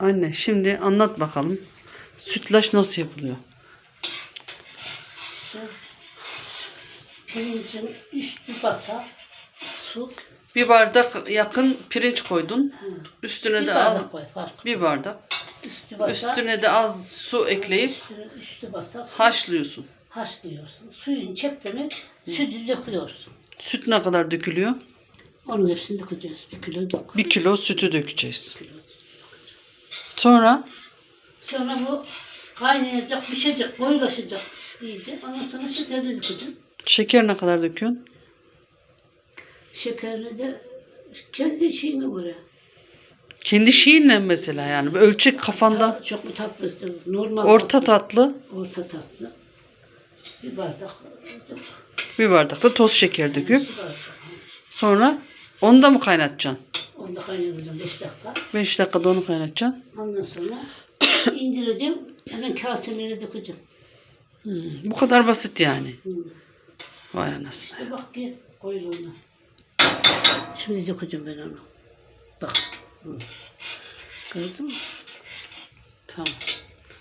Anne şimdi anlat bakalım. Sütlaç nasıl yapılıyor? Pirincin üstü basa su. Bir bardak yakın pirinç koydun. Üstüne Bir de az koy fark. bir bardak. Üstü basa. Üstüne de az su ekleyip üstü basa. haşlıyorsun. Haşlıyorsun. Suyun çekti mi sütü döküyorsun. Süt ne kadar dökülüyor? Onun hepsini dökeceğiz. Bir kilo dök. Bir kilo sütü dökeceğiz. Bir kilo. Sonra Sonra bu kaynayacak, pişecek, koyulaşacak iyice. Ondan sonra şekerini dökeceğim. şeker ne kadar döküyorsun? Şekerini de kendi şeyine göre. Kendi şeyinle mesela yani. Bir ölçek kafanda Ta- çok mu tatlı? Normal orta tatlı. tatlı Orta tatlı. Bir bardak. bir bardak da toz şeker döküp sonra onu da mı kaynatacaksın? Onu da kaynatacağım 5 dakika. 5 dakikada onu kaynatacaksın. Ondan sonra indireceğim. Hemen kaselere dökeceğim. Hmm, bu kadar basit yani. Hı. Vay anasını. İşte bak gel koy onu. Şimdi dökeceğim ben onu. Bak. Gördün mü? Tamam.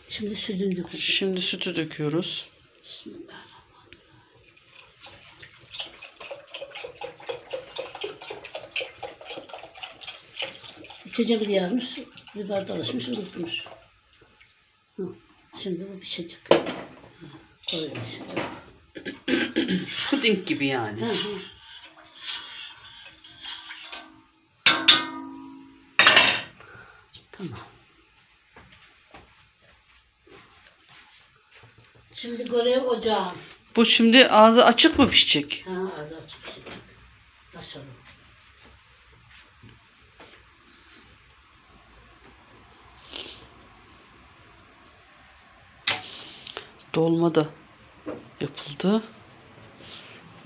Şimdi sütünü dökeceğim. Şimdi sütü döküyoruz. Bismillahirrahmanirrahim. İçeceğim bir yağmış. Biber de alışmış, unutmuş. Hı. Şimdi bu pişecek. Böyle pişecek. Puding gibi yani. Hı hı. Tamam. Şimdi görev ocağım. Bu şimdi ağzı açık mı pişecek? Ha az açık pişecek. Taşalım. Dolma da yapıldı.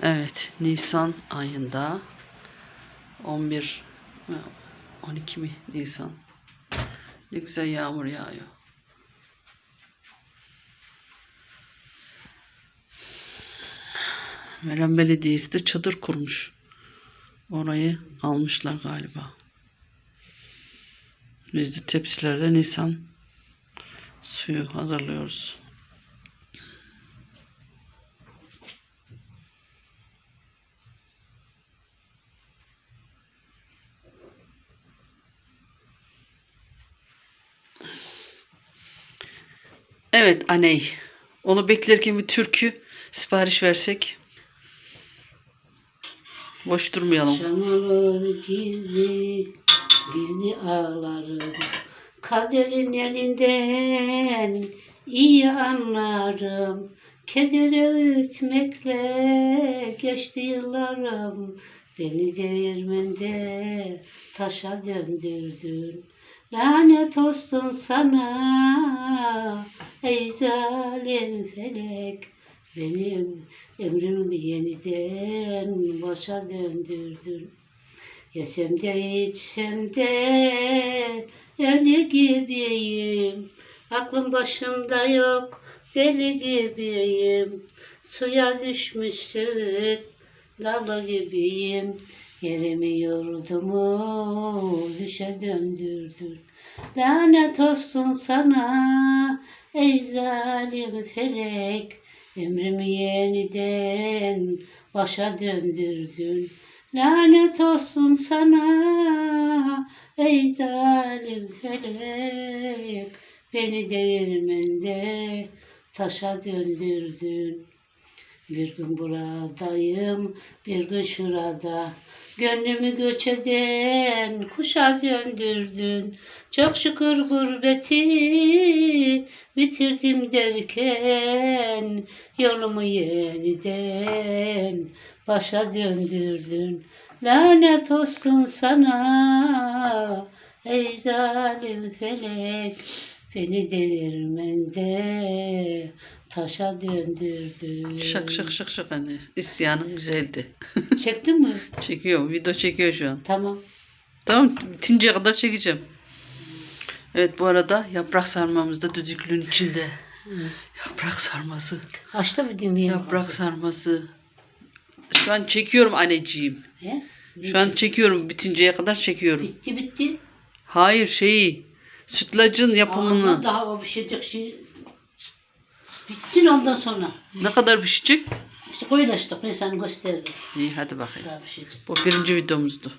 Evet, Nisan ayında 11 ha, 12 mi Nisan? Ne güzel yağmur yağıyor. Meram Belediyesi de çadır kurmuş. Orayı almışlar galiba. Biz de tepsilerde Nisan suyu hazırlıyoruz. Evet aney. Onu beklerken bir türkü sipariş versek. Boş durmayalım. Olur gizli, gizli ağlarım. Kaderin elinden iyi anlarım. Kedere ütmekle geçti yıllarım. Beni değirmende taşa döndürdün. Lanet olsun sana ey zalim felek. Benim ömrümü yeniden başa döndürdün. Yesem de içsem de ölü gibiyim. Aklım başımda yok deli gibiyim. Suya düşmüş süt dalı gibiyim. Yerimi yurdumu düşe döndürdün. Lanet olsun sana ey zalim felek. Ömrümü yeniden başa döndürdün. Lanet olsun sana ey zalim felek. Beni değirmende taşa döndürdün. Bir gün buradayım, bir gün şurada. Gönlümü göç eden kuşa döndürdün. Çok şükür gurbeti bitirdim derken yolumu yeniden başa döndürdün. Lanet olsun sana ey zalim felek. Beni değirmende taşa döndürdün. Şak şak şak şak anne. İsyanın güzeldi. Çektin mi? Çekiyor. Video çekiyor şu an. Tamam. Tamam bitinceye kadar çekeceğim. Evet bu arada yaprak sarmamız da düdüklünün içinde. Yaprak sarması. Açtı mı dinleyelim? Yaprak sarması. Şu an çekiyorum anneciğim. He? Şu an çekiyorum. Bitinceye kadar çekiyorum. Bitti bitti. Hayır şeyi. Sütlacın yapımını daha o pişecek şey bitsin ondan sonra. ne kadar pişecek? İşte koyulaştık ben sana gösteririm. İyi hadi bakayım. Daha pişecek. Bu birinci videomuzdu.